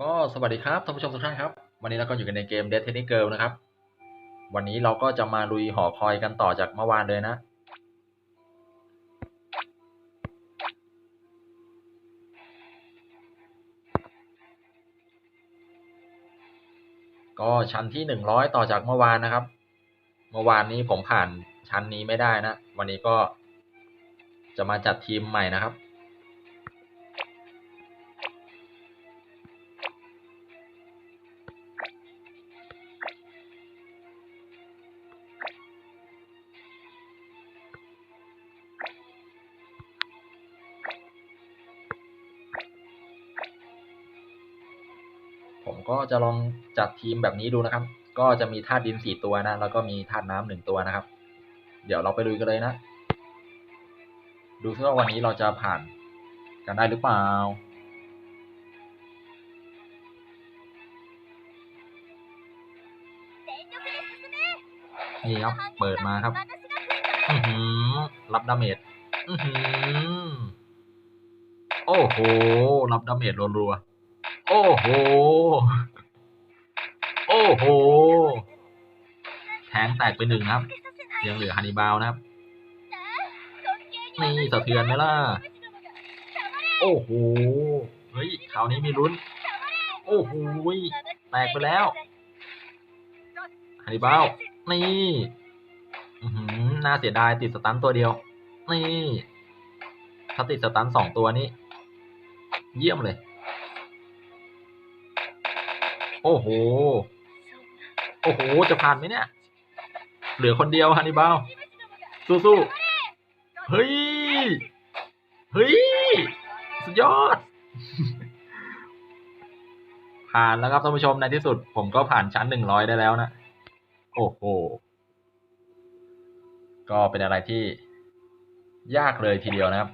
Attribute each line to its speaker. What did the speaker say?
Speaker 1: ก็สวัสดีครับท่านผู้ชมทุกท่านครับ วันนี้เราก็อยู่กันในเกม Dead Tennis Girl นะครับ วันนี้เราก็จะมาลุยหอคอยกันต่อจากเมื่อวานเลยนะ ก็ชั้นที่หนึ่งร้อยต่อจากเมื่อวานนะครับ เมื่อวานนี้ผมผ่านชั้นนี้ไม่ได้นะ วันนี้ก็จะมาจัดทีมใหม่นะครับ ผมก็จะลองจัดทีมแบบนี้ดูนะครับ ก็จะมีธาตุดินสี่ตัวนะ แล้วก็มีธาตุน้ำหนึ่งตัวนะครับ เดี๋ยวเราไปลุยกันเลยนะ ดูซิว่าวันนี้เราจะผ่านกันได้หรือเปล่า นี่ครับ เปิดมาครับรับดาเมจโอ้โห รับดาเมจรัวๆ โอ้โห โอ้โห แทงแตกไปหนึ่งครับ ยังเหลือฮันนิบาลนะครับ นี่สะเทือนไหมล่ะ โอ้โห เฮ้ยคราวนี้มีลุ้น โอ้โห แตกไปแล้วฮันนิบาลนี่อือหือน่าเสียดายติดสตันตัวเดียว นี่ ถ้าติดสตันสองตัวนี้ เยี่ยมเลย โอ้โห โอ้โห จะผ่านไหมเนี่ย เหลือคนเดียวฮันนิบาลสู้ๆ เฮ้ย เฮ้ย สุดยอด ผ่านแล้วครับท่านผู้ชมในที่สุด ผมก็ผ่านชั้นหนึ่งร้อยได้แล้วนะ โอ้โห ก็เป็นอะไรที่ยากเลยทีเดียวนะครับ